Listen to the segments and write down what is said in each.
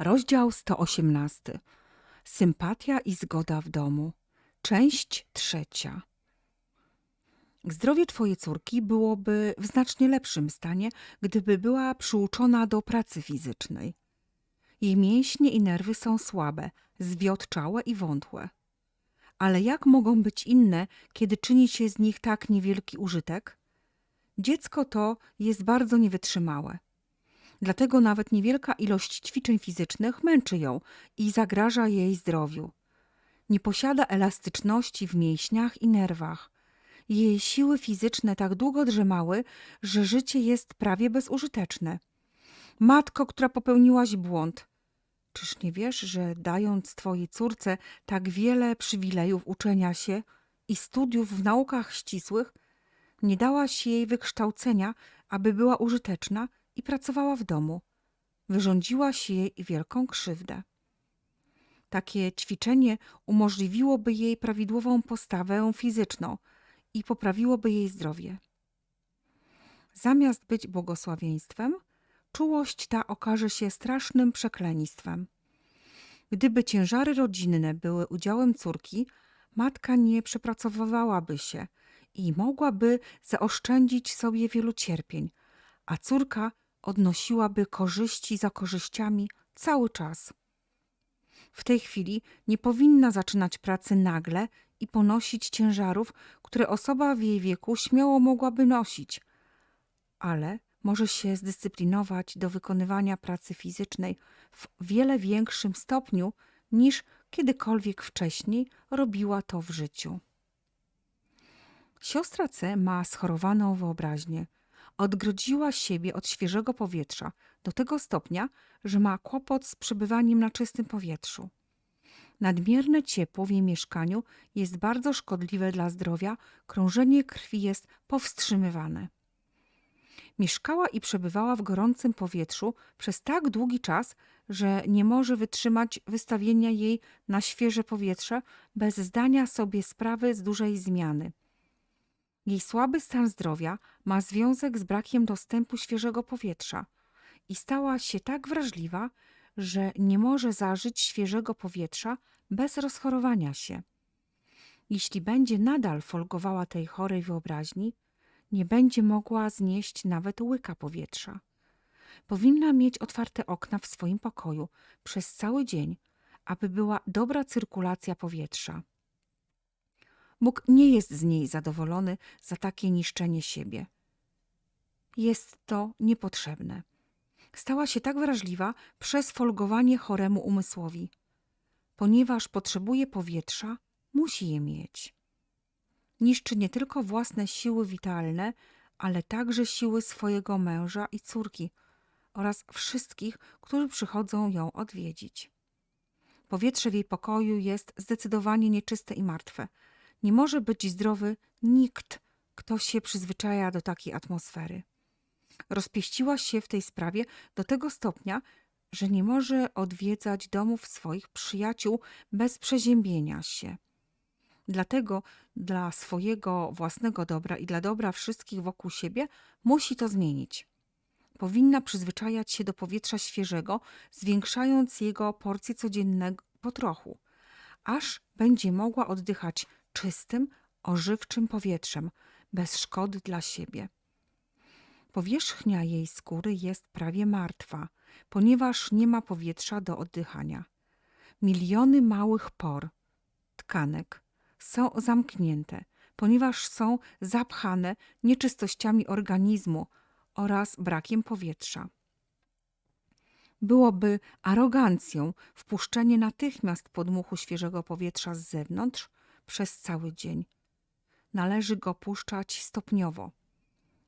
Rozdział 118. Sympatia i zgoda w domu. Część trzecia. Zdrowie twojej córki byłoby w znacznie lepszym stanie, gdyby była przyuczona do pracy fizycznej. Jej mięśnie i nerwy są słabe, zwiotczałe i wątłe. Ale jak mogą być inne, kiedy czyni się z nich tak niewielki użytek? Dziecko to jest bardzo niewytrzymałe. Dlatego nawet niewielka ilość ćwiczeń fizycznych męczy ją i zagraża jej zdrowiu. Nie posiada elastyczności w mięśniach i nerwach. Jej siły fizyczne tak długo drzemały, że życie jest prawie bezużyteczne. Matko, która popełniłaś błąd. Czyż nie wiesz, że dając twojej córce tak wiele przywilejów uczenia się i studiów w naukach ścisłych, nie dałaś jej wykształcenia, aby była użyteczna i pracowała w domu. Wyrządziłaś jej wielką krzywdę. Takie ćwiczenie umożliwiłoby jej prawidłową postawę fizyczną i poprawiłoby jej zdrowie. Zamiast być błogosławieństwem, czułość ta okaże się strasznym przekleństwem. Gdyby ciężary rodzinne były udziałem córki, matka nie przepracowywałaby się i mogłaby zaoszczędzić sobie wielu cierpień, a córka odnosiłaby korzyści za korzyściami cały czas. W tej chwili nie powinna zaczynać pracy nagle i ponosić ciężarów, które osoba w jej wieku śmiało mogłaby nosić, ale może się zdyscyplinować do wykonywania pracy fizycznej w wiele większym stopniu niż kiedykolwiek wcześniej robiła to w życiu. Siostra C ma schorowaną wyobraźnię. Odgrodziła siebie od świeżego powietrza do tego stopnia, że ma kłopot z przebywaniem na czystym powietrzu. Nadmierne ciepło w jej mieszkaniu jest bardzo szkodliwe dla zdrowia, krążenie krwi jest powstrzymywane. Mieszkała i przebywała w gorącym powietrzu przez tak długi czas, że nie może wytrzymać wystawienia jej na świeże powietrze bez zdania sobie sprawy z dużej zmiany. Jej słaby stan zdrowia ma związek z brakiem dostępu świeżego powietrza i stała się tak wrażliwa, że nie może zażyć świeżego powietrza bez rozchorowania się. Jeśli będzie nadal folgowała tej chorej wyobraźni, nie będzie mogła znieść nawet łyka powietrza. Powinna mieć otwarte okna w swoim pokoju przez cały dzień, aby była dobra cyrkulacja powietrza. Bóg nie jest z niej zadowolony za takie niszczenie siebie. Jest to niepotrzebne. Stała się tak wrażliwa przez folgowanie choremu umysłowi. Ponieważ potrzebuje powietrza, musi je mieć. Niszczy nie tylko własne siły witalne, ale także siły swojego męża i córki oraz wszystkich, którzy przychodzą ją odwiedzić. Powietrze w jej pokoju jest zdecydowanie nieczyste i martwe. Nie może być zdrowy nikt, kto się przyzwyczaja do takiej atmosfery. Rozpieściła się w tej sprawie do tego stopnia, że nie może odwiedzać domów swoich przyjaciół bez przeziębienia się. Dlatego dla swojego własnego dobra i dla dobra wszystkich wokół siebie musi to zmienić. Powinna przyzwyczajać się do powietrza świeżego, zwiększając jego porcję codziennego po trochu, aż będzie mogła oddychać czystym, ożywczym powietrzem, bez szkody dla siebie. Powierzchnia jej skóry jest prawie martwa, ponieważ nie ma powietrza do oddychania. Miliony małych por, tkanek, są zamknięte, ponieważ są zapchane nieczystościami organizmu oraz brakiem powietrza. Byłoby arogancją wpuszczenie natychmiast podmuchu świeżego powietrza z zewnątrz przez cały dzień. Należy go puszczać stopniowo,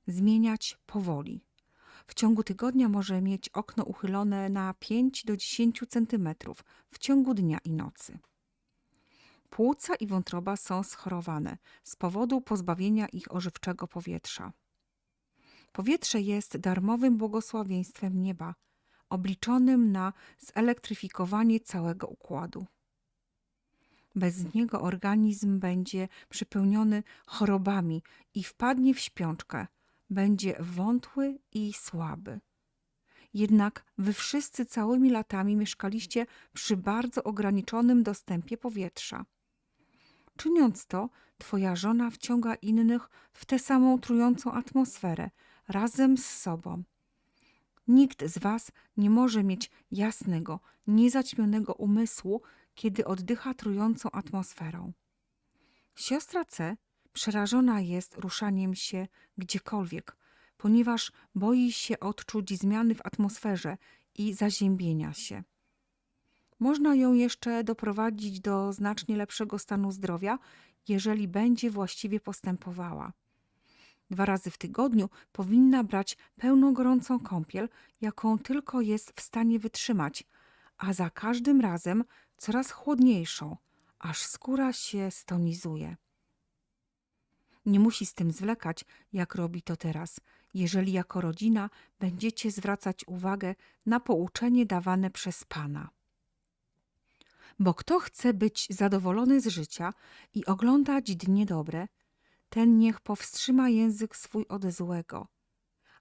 zmieniać powoli. W ciągu tygodnia może mieć okno uchylone na 5 do 10 centymetrów w ciągu dnia i nocy. Płuca i wątroba są schorowane z powodu pozbawienia ich ożywczego powietrza. Powietrze jest darmowym błogosławieństwem nieba, obliczonym na zelektryfikowanie całego układu. Bez niego organizm będzie przepełniony chorobami i wpadnie w śpiączkę, będzie wątły i słaby. jednak wy wszyscy całymi latami mieszkaliście przy bardzo ograniczonym dostępie powietrza. Czyniąc to, twoja żona wciąga innych w tę samą trującą atmosferę, razem z sobą. Nikt z was nie może mieć jasnego, niezaćmionego umysłu, kiedy oddycha trującą atmosferą. Siostra C przerażona jest ruszaniem się gdziekolwiek, ponieważ boi się odczuć zmiany w atmosferze i zaziębienia się. Można ją jeszcze doprowadzić do znacznie lepszego stanu zdrowia, jeżeli będzie właściwie postępowała. Dwa razy w tygodniu powinna brać pełną gorącą kąpiel, jaką tylko jest w stanie wytrzymać, a za każdym razem coraz chłodniejszą, aż skóra się stonizuje. Nie musi z tym zwlekać, jak robi to teraz, jeżeli jako rodzina będziecie zwracać uwagę na pouczenie dawane przez Pana. Bo kto chce być zadowolony z życia i oglądać dnie dobre, ten niech powstrzyma język swój od złego,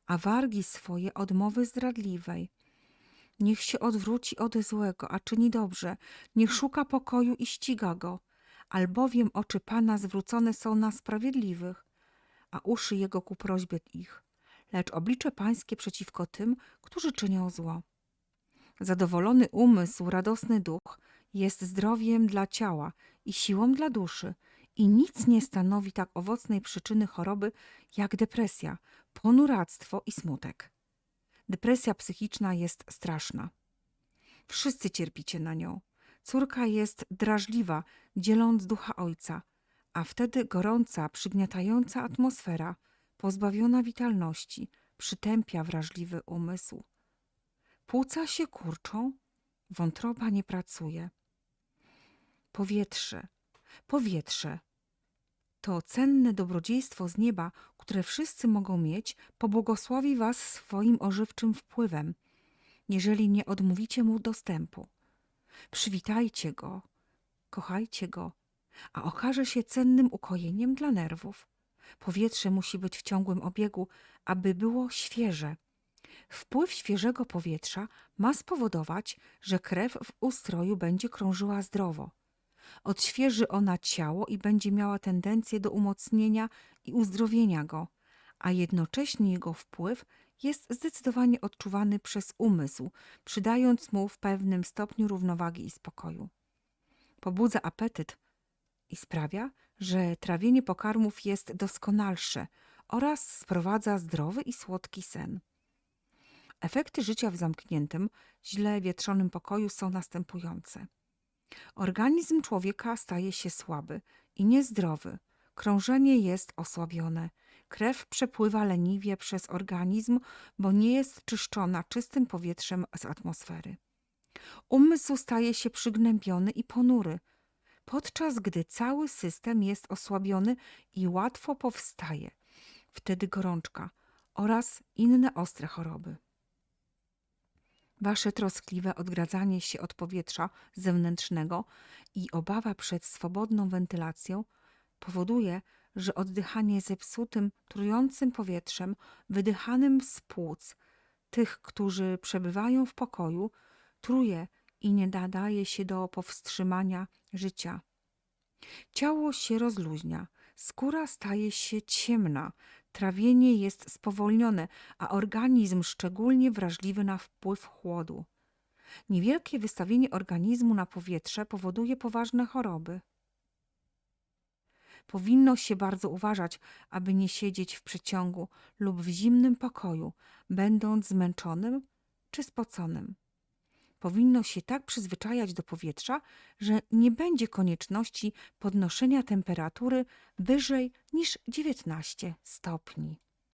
a wargi swoje od mowy zdradliwej. Niech się odwróci od złego, a czyni dobrze, niech szuka pokoju i ściga go, albowiem oczy Pana zwrócone są na sprawiedliwych, a uszy Jego ku prośbie ich, lecz oblicze Pańskie przeciwko tym, którzy czynią zło. Zadowolony umysł, radosny duch jest zdrowiem dla ciała i siłą dla duszy i nic nie stanowi tak owocnej przyczyny choroby jak depresja, ponuractwo i smutek. Depresja psychiczna jest straszna. Wszyscy cierpicie na nią. Córka jest drażliwa, dzieląc ducha ojca, a wtedy gorąca, przygniatająca atmosfera, pozbawiona witalności, przytępia wrażliwy umysł. Płuca się kurczą, wątroba nie pracuje. Powietrze, powietrze to cenne dobrodziejstwo z nieba, które wszyscy mogą mieć, pobłogosławi was swoim ożywczym wpływem, jeżeli nie odmówicie mu dostępu. Przywitajcie go, kochajcie go, a okaże się cennym ukojeniem dla nerwów. Powietrze musi być w ciągłym obiegu, aby było świeże. Wpływ świeżego powietrza ma spowodować, że krew w ustroju będzie krążyła zdrowo. Odświeży ona ciało i będzie miała tendencję do umocnienia i uzdrowienia go, a jednocześnie jego wpływ jest zdecydowanie odczuwany przez umysł, przydając mu w pewnym stopniu równowagi i spokoju. Pobudza apetyt i sprawia, że trawienie pokarmów jest doskonalsze oraz sprowadza zdrowy i słodki sen. Efekty życia w zamkniętym, źle wietrzonym pokoju są następujące. Organizm człowieka staje się słaby i niezdrowy. Krążenie jest osłabione. Krew przepływa leniwie przez organizm, bo nie jest czyszczona czystym powietrzem z atmosfery. Umysł staje się przygnębiony i ponury, podczas gdy cały system jest osłabiony i łatwo powstaje wtedy gorączka oraz inne ostre choroby. Wasze troskliwe odgradzanie się od powietrza zewnętrznego i obawa przed swobodną wentylacją powoduje, że oddychanie zepsutym, trującym powietrzem wydychanym z płuc tych, którzy przebywają w pokoju, truje i nie nadaje się do powstrzymania życia. Ciało się rozluźnia, skóra staje się ciemna, trawienie jest spowolnione, a organizm szczególnie wrażliwy na wpływ chłodu. Niewielkie wystawienie organizmu na powietrze powoduje poważne choroby. Powinno się bardzo uważać, aby nie siedzieć w przeciągu lub w zimnym pokoju, będąc zmęczonym czy spoconym. Powinno się tak przyzwyczajać do powietrza, że nie będzie konieczności podnoszenia temperatury wyżej niż 19 stopni.